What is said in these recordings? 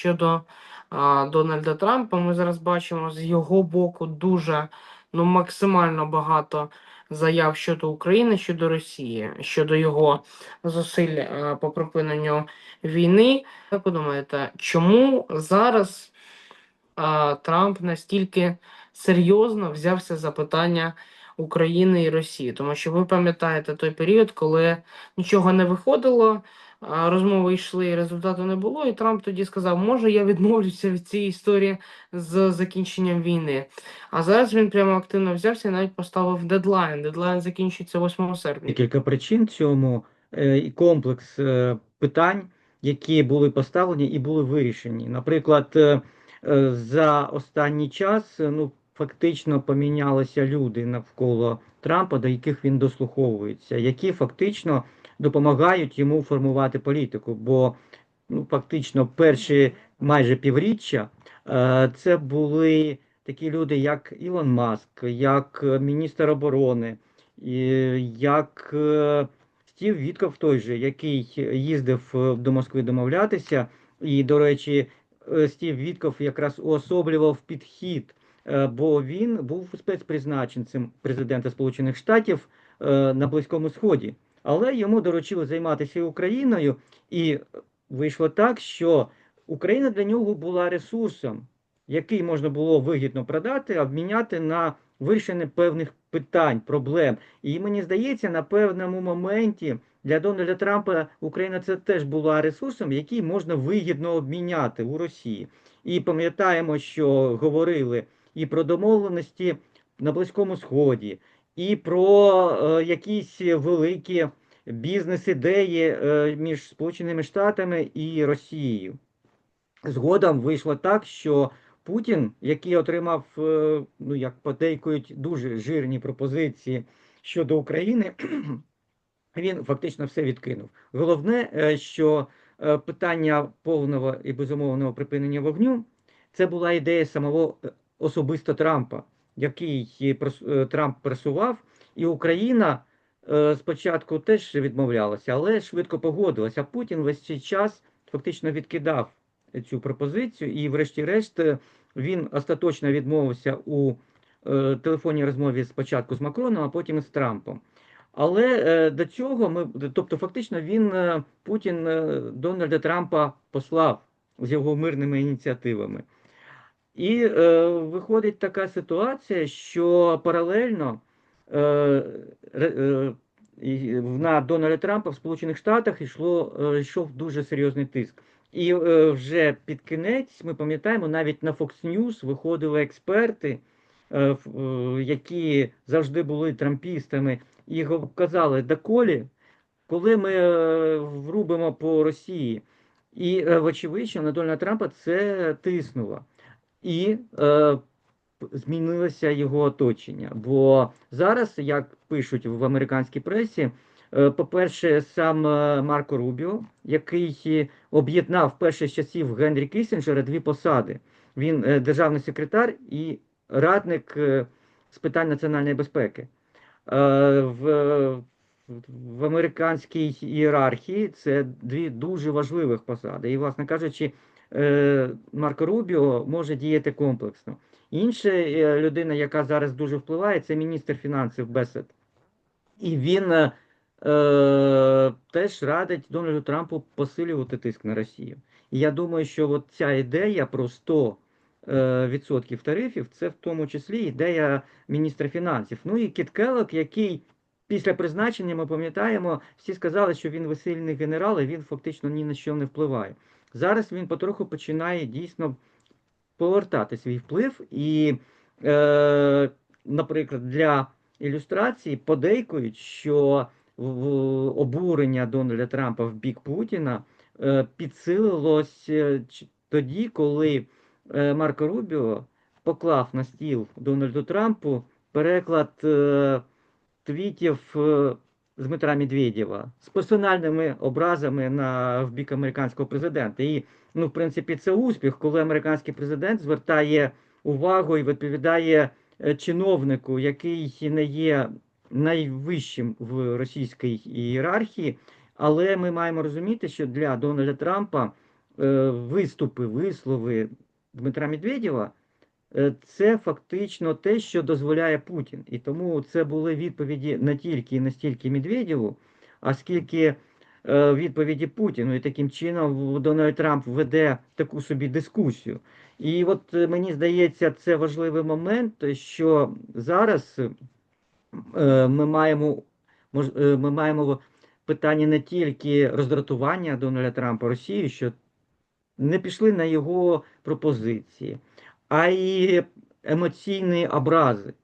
щодо а, Дональда Трампа. Ми зараз бачимо з його боку дуже ну максимально багато заяв щодо України, щодо Росії, щодо його зусиль а, по припиненню війни. Як ви думаєте, чому зараз а, Трамп настільки серйозно взявся за питання України і Росії? Тому що ви пам'ятаєте той період, коли нічого не виходило, розмови йшли, результату не було, і Трамп тоді сказав, може я відмовлюся від цієї історії з закінченням війни. А зараз він прямо активно взявся і навіть поставив дедлайн. Дедлайн закінчується 8 серпня. Декілька причин цьому е, і комплекс е, питань, які були поставлені і були вирішені. Наприклад, е, за останній час ну, фактично помінялися люди навколо Трампа, до яких він дослуховується, які фактично допомагають йому формувати політику. Бо ну, фактично перші майже півріччя е, це були такі люди, як Ілон Маск, як е, міністр оборони як е, Стів Вітков той же, який їздив до Москви домовлятися, і, до речі, Стів Вітков якраз уособлював підхід, бо він був спецпризначенцем президента Сполучених Штатів на Близькому Сході. Але йому доручили займатися Україною, і вийшло так, що Україна для нього була ресурсом, який можна було вигідно продати, обміняти на вирішення певних питань, проблем. І мені здається, на певному моменті для Дональда Трампа Україна це теж була ресурсом, який можна вигідно обміняти у Росії. І пам'ятаємо, що говорили і про домовленості на Близькому Сході, і про е, якісь великі бізнес-ідеї е, між Сполученими Штатами і Росією. Згодом вийшло так, що Путін, який отримав, е, ну як подейкують, дуже жирні пропозиції щодо України, він фактично все відкинув. Головне, що питання повного і безумовного припинення вогню це була ідея самого особисто Трампа, який е, е, Трамп пресував, і Україна е, спочатку теж відмовлялася, але швидко погодилася. Путін весь цей час фактично відкидав цю пропозицію, і, врешті-решт, він остаточно відмовився у телефонній розмові спочатку з Макроном, а потім із Трампом. Але до цього ми, тобто, фактично, він Путін Дональда Трампа послав з його мирними ініціативами. І е, виходить така ситуація, що паралельно е, е, на Дональда Трампа в Сполучених Штатах йшло, е, йшов дуже серйозний тиск. І е, вже під кінець ми пам'ятаємо, навіть на Fox News виходили експерти, е, е, які завжди були трампістами, і казали, доколі, коли ми е, врубимо по Росії. І е, вочевидь, що на Дональда Трампа це тиснуло. І е, змінилося його оточення. Бо зараз, як пишуть в американській пресі, е, по-перше, сам е, Марко Рубіо, який об'єднав перше з часів Генрі Кісінджера дві посади. Він е, державний секретар і радник з питань національної безпеки. В, в американській ієрархії це дві дуже важливих посади. І, власне кажучи, Марко Рубіо може діяти комплексно. Інша е, людина, яка зараз дуже впливає, це міністр фінансів Бесет. І він е, е, теж радить Дональду Трампу посилювати тиск на Росію. І я думаю, що от ця ідея про 100 е, відсотків тарифів, це в тому числі ідея міністра фінансів. Ну і Кіт Келлог, який після призначення, ми пам'ятаємо, всі сказали, що він весільний генерал, і він фактично ні на що не впливає. Зараз він потроху починає дійсно повертати свій вплив, і, е, наприклад, для ілюстрації подейкують, що обурення Дональда Трампа в бік Путіна е, підсилилось е, тоді, коли е, Марко Рубіо поклав на стіл Дональду Трампу переклад е, твітів е, Дмитра Медведєва з персональними образами на в бік американського президента. І ну, в принципі, це успіх, коли американський президент звертає увагу і відповідає е, чиновнику, який не є найвищим в російській ієрархії. Але ми маємо розуміти, що для Дональда Трампа е, виступи, вислови Дмитра Медведєва, це фактично те, що дозволяє Путін. І тому це були відповіді не тільки і не стільки Медведєву, а скільки е, відповіді Путіну. І таким чином Дональд Трамп веде таку собі дискусію. І от е, мені здається, це важливий момент, що зараз е, ми маємо е, ми маємо питання не тільки роздратування Дональда Трампа Росії, що не пішли на його пропозиції, а й емоційні образи.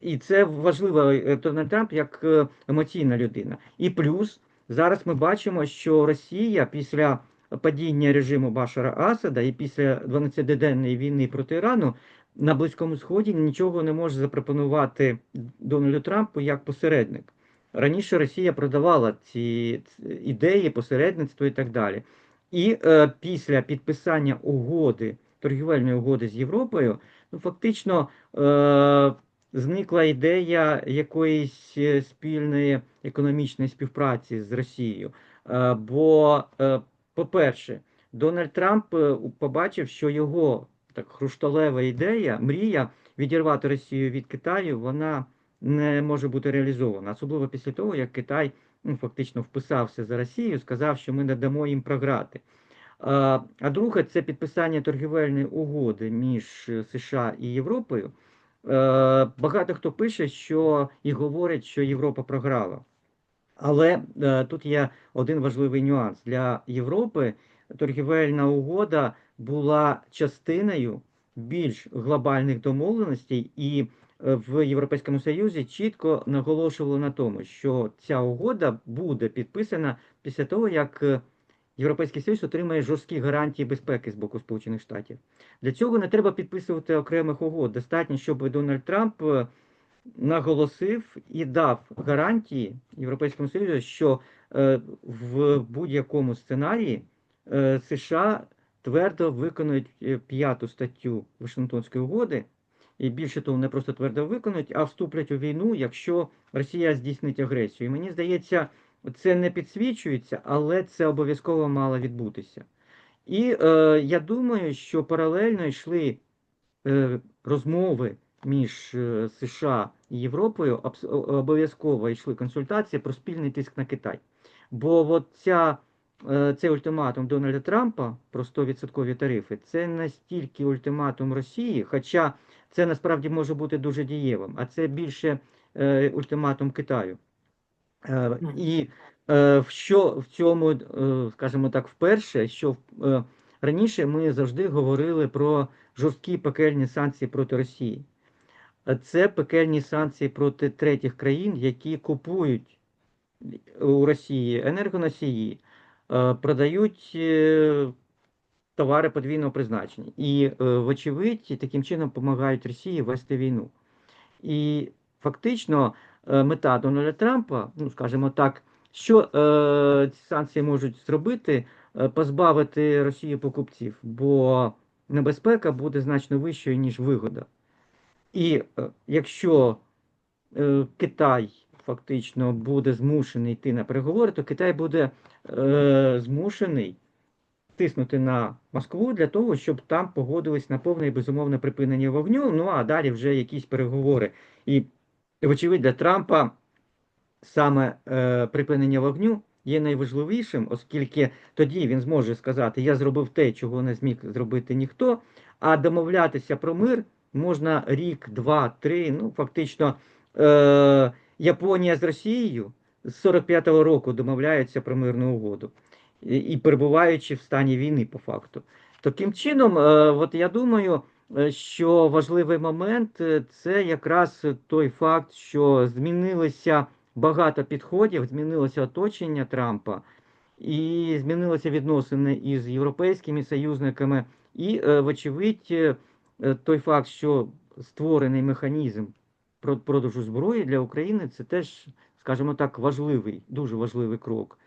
І це важливо е, Дональд Трамп як е, емоційна людина. І плюс зараз ми бачимо, що Росія після падіння режиму Башара Асада і після 12-денної війни проти Ірану на Близькому Сході нічого не може запропонувати Дональду Трампу як посередник. Раніше Росія продавала ці ідеї, посередництво і так далі. І е, після підписання угоди, торгівельної угоди з Європою, ну фактично е, зникла ідея якоїсь е, спільної економічної співпраці з Росією. Е, бо, е, по-перше, Дональд Трамп е, побачив, що його так хрушталева ідея, мрія відірвати Росію від Китаю, вона не може бути реалізована, особливо після того, як Китай ну, фактично вписався за Росію, сказав, що ми не дамо їм програти. А, друге, це підписання торгівельної угоди між е, США і Європою. Е, Багато хто пише, що і говорить, що Європа програла. Але е, тут є один важливий нюанс. Для Європи торгівельна угода була частиною більш глобальних домовленостей, і в Європейському Союзі чітко наголошували на тому, що ця угода буде підписана після того, як Європейський Союз отримає жорсткі гарантії безпеки з боку Сполучених Штатів. Для цього не треба підписувати окремих угод. Достатньо, щоб Дональд Трамп е, наголосив і дав гарантії Європейському Союзу, що е, в будь-якому сценарії е, США твердо виконують п'яту статтю Вашингтонської угоди, і більше того, не просто твердо виконують, а вступлять у війну, якщо Росія здійснить агресію. І мені здається, це не підсвічується, але це обов'язково мало відбутися. І е, я думаю, що паралельно йшли е, розмови між е, США і Європою, обов'язково йшли консультації про спільний тиск на Китай. Бо от ця, е, цей ультиматум Дональда Трампа про 100% тарифи це не стільки ультиматум Росії, хоча це насправді може бути дуже дієвим, а це більше е, ультиматум Китаю. Е. І е, в що в цьому, е, скажімо так, вперше, що раніше ми завжди говорили про жорсткі пекельні санкції проти Росії. Це пекельні санкції проти третіх країн, які купують у Росії енергоносії, продають товари подвійного призначення. І, вочевидь, таким чином допомагають Росії вести війну. І фактично мета Дональда Трампа, ну скажімо так, що е, ці санкції можуть зробити, Е, позбавити Росію покупців, бо небезпека буде значно вищою, ніж вигода. І е, якщо е, Китай фактично буде змушений йти на переговори, то Китай буде е, змушений тиснути на Москву для того, щоб там погодились на повне і безумовне припинення вогню. Ну а далі вже якісь переговори. І, вочевидь, для Трампа саме е, припинення вогню є найважливішим, оскільки тоді він зможе сказати: Я зробив те, чого не зміг зробити ніхто. А домовлятися про мир можна рік, два, три. Ну, фактично, е, Японія з Росією з 45-го року домовляється про мирну угоду і, і перебуваючи в стані війни по факту. Таким чином, е, от я думаю, що важливий момент е, це якраз той факт, що змінилося багато підходів, змінилося оточення Трампа, і змінилися відносини із європейськими союзниками, і, е, вочевидь, е, е, той факт, що створений механізм про- продажу зброї для України, це теж, скажімо так, важливий, дуже важливий крок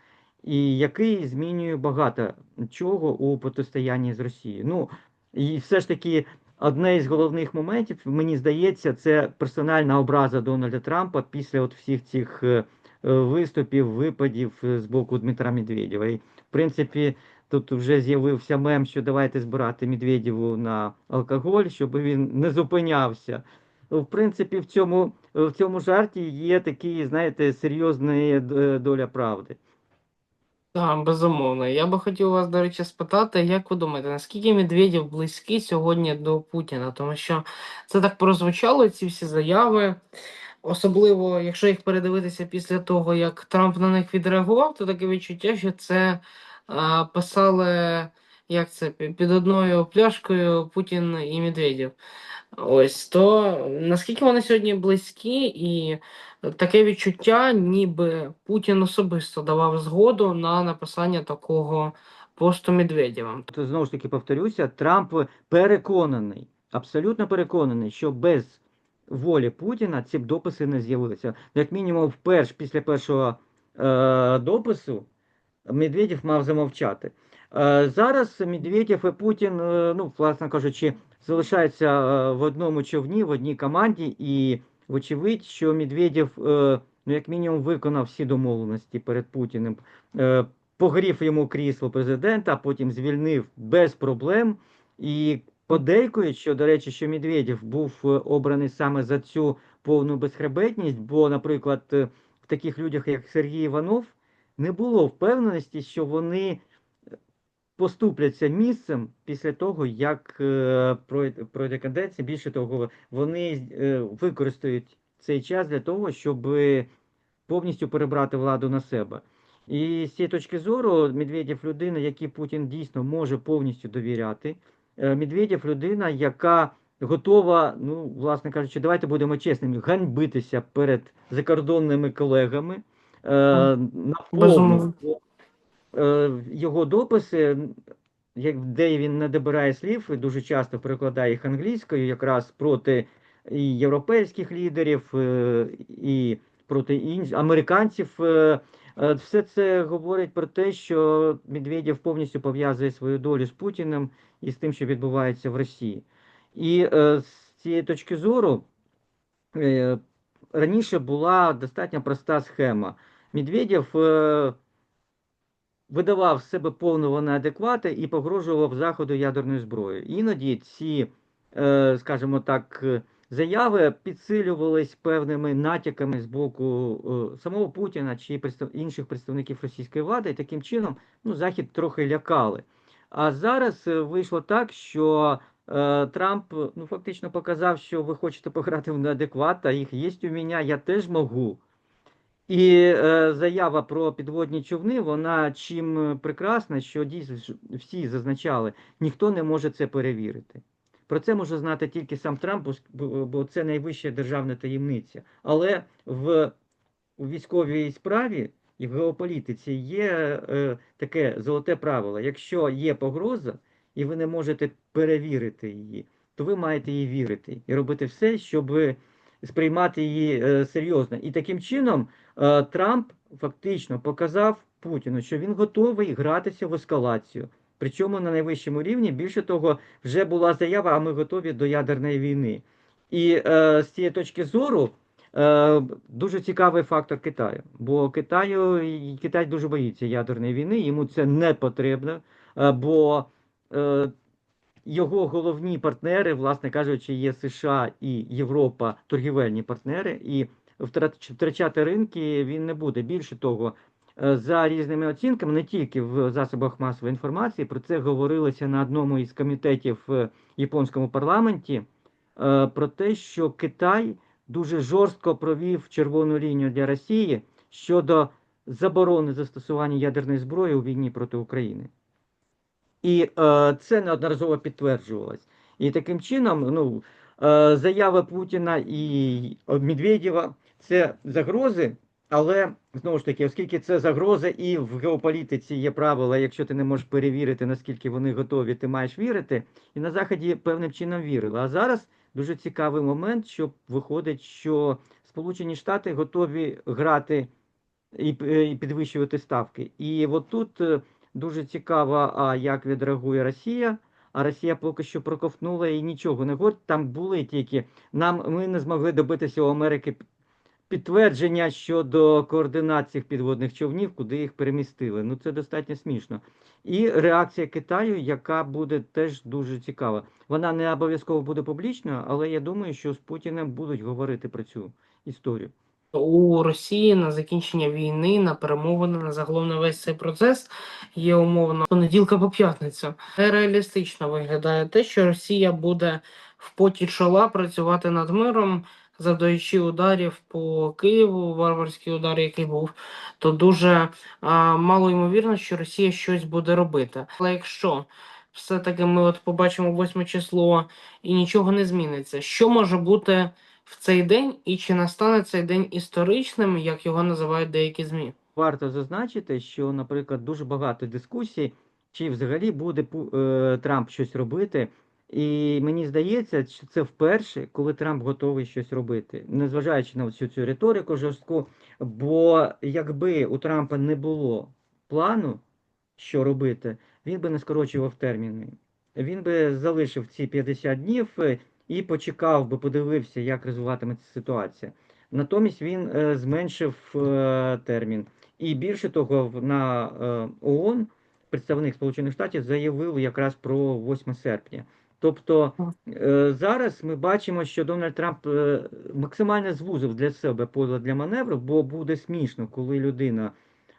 і який змінює багато чого у протистоянні з Росією. Ну і все ж таки, одне із головних моментів, мені здається, це персональна образа Дональда Трампа після от всіх цих е, е, виступів, випадів е, з боку Дмитра Медведєва. І в принципі, тут вже з'явився мем, що давайте збирати Медведєву на алкоголь, щоб він не зупинявся. В принципі, в цьому, в цьому жарті є такий, знаєте, серйозна доля правди. Так, безумовно. Я би хотів вас, до речі, спитати, як ви думаєте, наскільки Медведєв близький сьогодні до Путіна? Тому що це так прозвучало, ці всі заяви. Особливо, якщо їх передивитися після того, як Трамп на них відреагував, то таке відчуття, що це а, писали, як це, під одною пляшкою Путін і Медведєв. Ось то наскільки вони сьогодні близькі, і таке відчуття, ніби Путін особисто давав згоду на написання такого посту Медведєва. То знову ж таки повторюся, Трамп переконаний, абсолютно переконаний, що без волі Путіна ці б дописи не з'явилися. Як мінімум, вперше після першого е, допису Медведєв мав замовчати. Е, зараз Медведєв і Путін, е, ну, власне кажучи, залишаються е, в одному човні, в одній команді, і вочевидь, що Медведєв, ну, як мінімум, виконав всі домовленості перед Путіним. Погрів йому крісло президента, а потім звільнив без проблем. І подейкують, що, до речі, що Медведєв був обраний саме за цю повну безхребетність, бо, наприклад, в таких людях, як Сергій Іванов, не було впевненості, що вони поступляться місцем після того, як е, пройде, пройде каденція. Більше того, вони е, використають цей час для того, щоб повністю перебрати владу на себе. І з цієї точки зору Медведєв людина, якій Путін дійсно може повністю довіряти. Е, Медведєв людина, яка готова, ну, власне кажучи, давайте будемо чесними, ганьбитися перед закордонними колегами. Е, на повну його дописи, де він не добирає слів, дуже часто перекладає їх англійською, якраз проти і європейських лідерів, е, і проти інш... американців. е, е, Все це говорить про те, що Медведєв повністю пов'язує свою долю з Путіним і з тим, що відбувається в Росії. І е, з цієї точки зору е, раніше була достатньо проста схема. Медведєв е, видавав себе повного неадеквата і погрожував заходу ядерною зброєю. Іноді ці, е, скажімо так, заяви підсилювались певними натяками з боку е, самого Путіна чи інших представників російської влади, і таким чином ну, Захід трохи лякали. А зараз е, вийшло так, що Трамп ну, фактично показав, що ви хочете пограти в неадекват, а їх є у мене, я теж можу. І е, заява про підводні човни, вона чим прекрасна, що дійсно всі зазначали, ніхто не може це перевірити. Про це може знати тільки сам Трамп, бо це найвища державна таємниця. Але в у військовій справі і в геополітиці є е, таке золоте правило: якщо є погроза, і ви не можете перевірити її, то ви маєте їй вірити і робити все, щоб сприймати її е, серйозно. І таким чином е, Трамп фактично показав Путіну, що він готовий гратися в ескалацію. Причому на найвищому рівні, більше того, вже була заява, а ми готові до ядерної війни. І е, з цієї точки зору е, дуже цікавий фактор Китаю. Бо Китаю, Китай дуже боїться ядерної війни, йому це не потрібно, е, бо е, його головні партнери, власне кажучи, є США і Європа торгівельні партнери, і втрачати ринки він не буде. Більше того, е, за різними оцінками, не тільки в засобах масової інформації, про це говорилося на одному із комітетів в японському парламенті, е, про те, що Китай дуже жорстко провів червону лінію для Росії щодо заборони застосування ядерної зброї у війні проти України. І е, це неодноразово підтверджувалось. І таким чином, ну, е, заяви Путіна і Медведєва це загрози, але знову ж таки, оскільки це загроза, і в геополітиці є правила, якщо ти не можеш перевірити, наскільки вони готові, ти маєш вірити. І на Заході певним чином вірили. А зараз дуже цікавий момент, що виходить, що Сполучені Штати готові грати і, і підвищувати ставки. І от тут е, дуже цікаво, а як відреагує Росія. А Росія поки що проковтнула і нічого не говорить. Там були тільки нам ми не змогли добитися у Америки підтвердження щодо координат цих підводних човнів, куди їх перемістили. Ну це достатньо смішно. І реакція Китаю, яка буде теж дуже цікава. Вона не обов'язково буде публічною, але я думаю, що з Путіним будуть говорити про цю історію. у Росії на закінчення війни, на перемовини, на загалом на весь цей процес є умовно понеділка по п'ятницю. Реалістично виглядає те, що Росія буде в поті чола працювати над миром, завдаючи ударів по Києву, варварський удар, який був, то дуже а, мало ймовірно, що Росія щось буде робити. Але якщо все-таки ми от побачимо 8 число і нічого не зміниться, що може бути? в цей день, і чи настане цей день історичним, як його називають деякі ЗМІ? Варто зазначити, що, наприклад, дуже багато дискусій, чи взагалі буде е, Трамп щось робити. І мені здається, що це вперше, коли Трамп готовий щось робити, незважаючи на всю цю риторику жорстку. Бо якби у Трампа не було плану, що робити, він би не скорочував терміни. Він би залишив ці 50 днів е, і почекав би, подивився, як розвиватиметься ситуація. Натомість він е, зменшив е, термін. І більше того, на ООН представник Сполучених Штатів заявив якраз про 8 серпня. Тобто е, зараз ми бачимо, що Дональд Трамп е, максимально звузив для себе поле для маневру, бо буде смішно, коли людина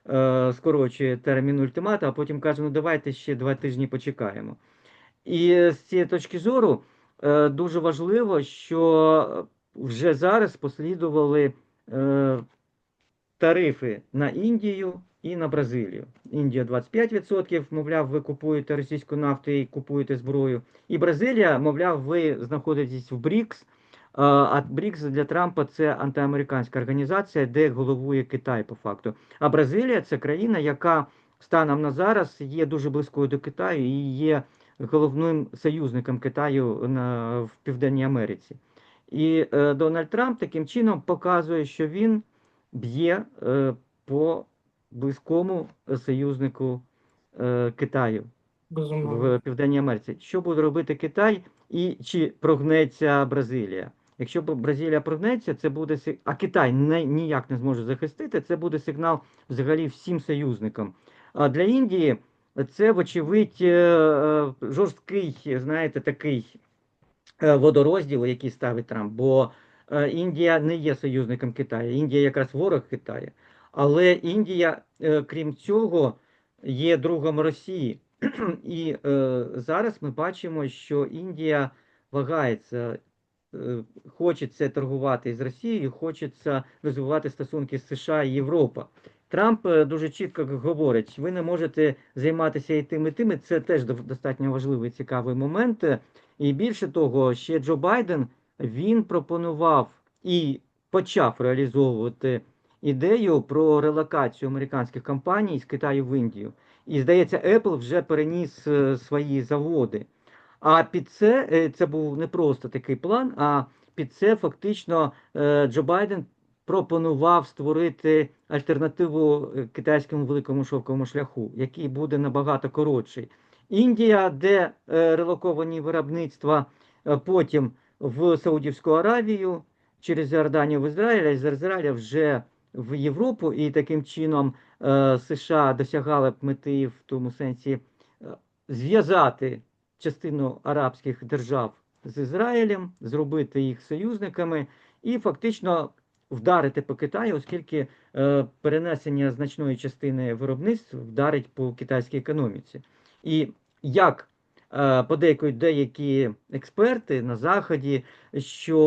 е, скорочує термін ультимата, а потім каже, ну давайте ще два тижні почекаємо. І з цієї точки зору дуже важливо, що вже зараз послідували тарифи на Індію і на Бразилію. Індія 25%, мовляв, ви купуєте російську нафту і купуєте зброю. І Бразилія, мовляв, ви знаходитесь в БРІКС. А БРІКС для Трампа це антиамериканська організація, де головує Китай по факту. А Бразилія це країна, яка станом на зараз є дуже близькою до Китаю і є головним союзником Китаю на, в Південній Америці. І е, Дональд Трамп таким чином показує, що він б'є е, по близькому союзнику е, Китаю Безумовно. в Південній Америці. Що буде робити Китай і чи прогнеться Бразилія? Якщо Бразилія прогнеться, це буде а Китай не, ніяк не зможе захистити, це буде сигнал взагалі всім союзникам. А для Індії це, вочевидь, е, е, жорсткий, знаєте, такий водорозділ, який ставить Трамп. Бо Індія не є союзником Китаю. Індія якраз ворог Китаю. Але Індія, е, крім цього, є другом Росії. І е, зараз ми бачимо, що Індія вагається, е, хочеться торгувати з Росією, хочеться розвивати стосунки з США і Європа. Трамп е, дуже чітко говорить, ви не можете займатися і тим, і тим. і Це теж достатньо важливий цікавий момент. І більше того, ще Джо Байден він пропонував і почав реалізовувати ідею про релокацію американських компаній з Китаю в Індію. І здається, Apple вже переніс е, свої заводи. А під це е, це був не просто такий план, а під це фактично е, Джо Байден пропонував створити альтернативу китайському великому шовковому шляху, який буде набагато коротший. Індія, де релоковані виробництва, потім в Саудівську Аравію, через Іорданію в Ізраїль, а з Ізраїля вже в Європу, і таким чином е, США досягали б мети в тому сенсі е, зв'язати частину арабських держав з Ізраїлем, зробити їх союзниками і фактично вдарити по Китаю, оскільки е, перенесення значної частини виробництв вдарить по китайській економіці. І як подейкують деякі експерти на Заході, що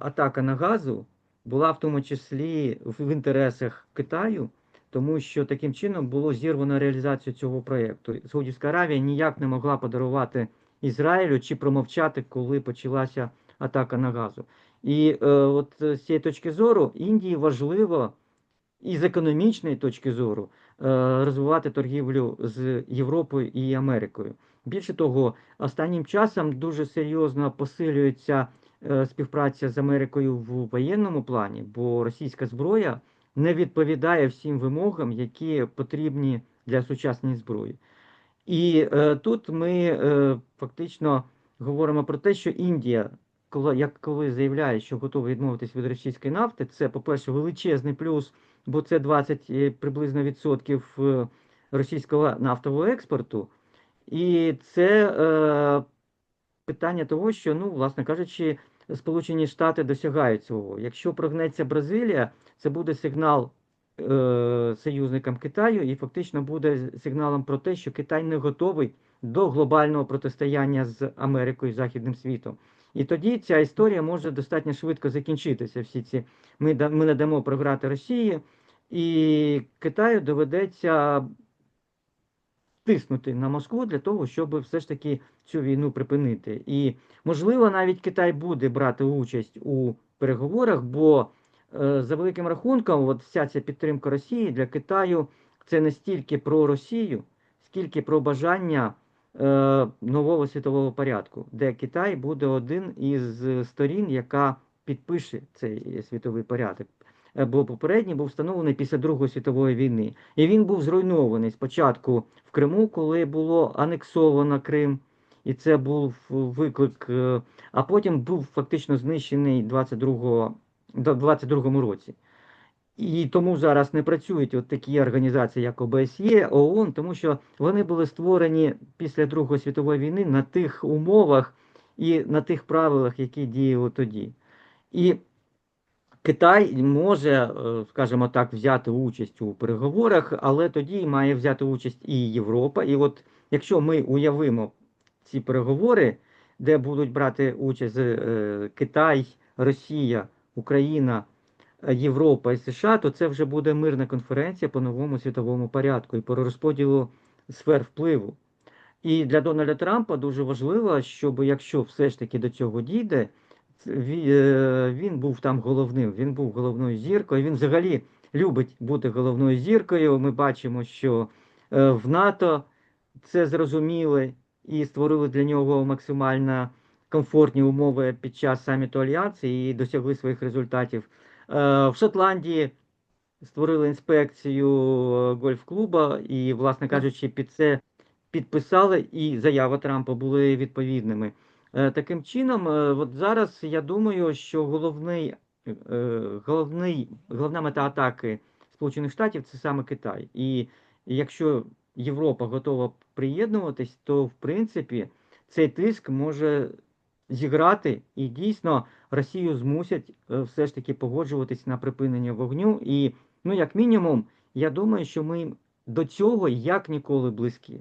атака на газу була в тому числі в інтересах Китаю, тому що таким чином було зірвано реалізацію цього проєкту. Саудівська Аравія ніяк не могла подарувати Ізраїлю чи промовчати, коли почалася атака на газу. І е, от з цієї точки зору Індії важливо і з економічної точки зору е, розвивати торгівлю з Європою і Америкою. Більше того, останнім часом дуже серйозно посилюється е, співпраця з Америкою в воєнному плані, бо російська зброя не відповідає всім вимогам, які потрібні для сучасної зброї. І е, тут ми е, фактично говоримо про те, що Індія коли, як коли заявляє, що готовий відмовитись від російської нафти, це, по-перше, величезний плюс, бо це 20 е, приблизно відсотків е, російського нафтового експорту. І це е, питання того, що, ну, власне кажучи, Сполучені Штати досягають цього. Якщо прогнеться Бразилія, це буде сигнал е, союзникам Китаю, і фактично буде сигналом про те, що Китай не готовий до глобального протистояння з Америкою і Західним світом. І тоді ця історія може достатньо швидко закінчитися. Всі ці ми, ми не дамо програти Росії, і Китаю доведеться тиснути на Москву для того, щоб все ж таки цю війну припинити. І можливо, навіть Китай буде брати участь у переговорах, бо е, за великим рахунком, от вся ця підтримка Росії для Китаю це не стільки про Росію, скільки про бажання е, нового світового порядку, де Китай буде один із сторін, яка підпише цей світовий порядок. Е, Бо попередній був встановлений після Другої світової війни, і він був зруйнований спочатку в Криму, коли було анексовано Крим, і це був виклик, е, а потім був фактично знищений 22 да, 22-му році. І тому зараз не працюють от такі організації, як ОБСЄ, ООН, тому що вони були створені після Другої світової війни на тих умовах і на тих правилах, які діяли тоді. І Китай може, е, скажімо так, взяти участь у переговорах, але тоді має взяти участь і Європа. І от якщо ми уявимо ці переговори, де будуть брати участь е, Китай, Росія, Україна, е, Європа і США, то це вже буде мирна конференція по новому світовому порядку і по розподілу сфер впливу. І для Дональда Трампа дуже важливо, щоб якщо все ж таки до цього дійде, він був там головним, він був головною зіркою. Він взагалі любить бути головною зіркою. Ми бачимо, що е, в НАТО це зрозуміли і створили для нього максимально комфортні умови під час саміту Альянсу і досягли своїх результатів. Е, В Шотландії створили інспекцію е, гольф-клуба, і, власне кажучи, під це підписали, і заяви Трампа були відповідними. Е, Таким чином, е, от зараз я думаю, що головний, е, головний, головна мета атаки Сполучених Штатів це саме Китай. І якщо Європа готова приєднуватись, то в принципі цей тиск може зіграти, і дійсно Росію змусять все ж таки погоджуватись на припинення вогню. І, ну, як мінімум, я думаю, що ми до цього як ніколи близькі.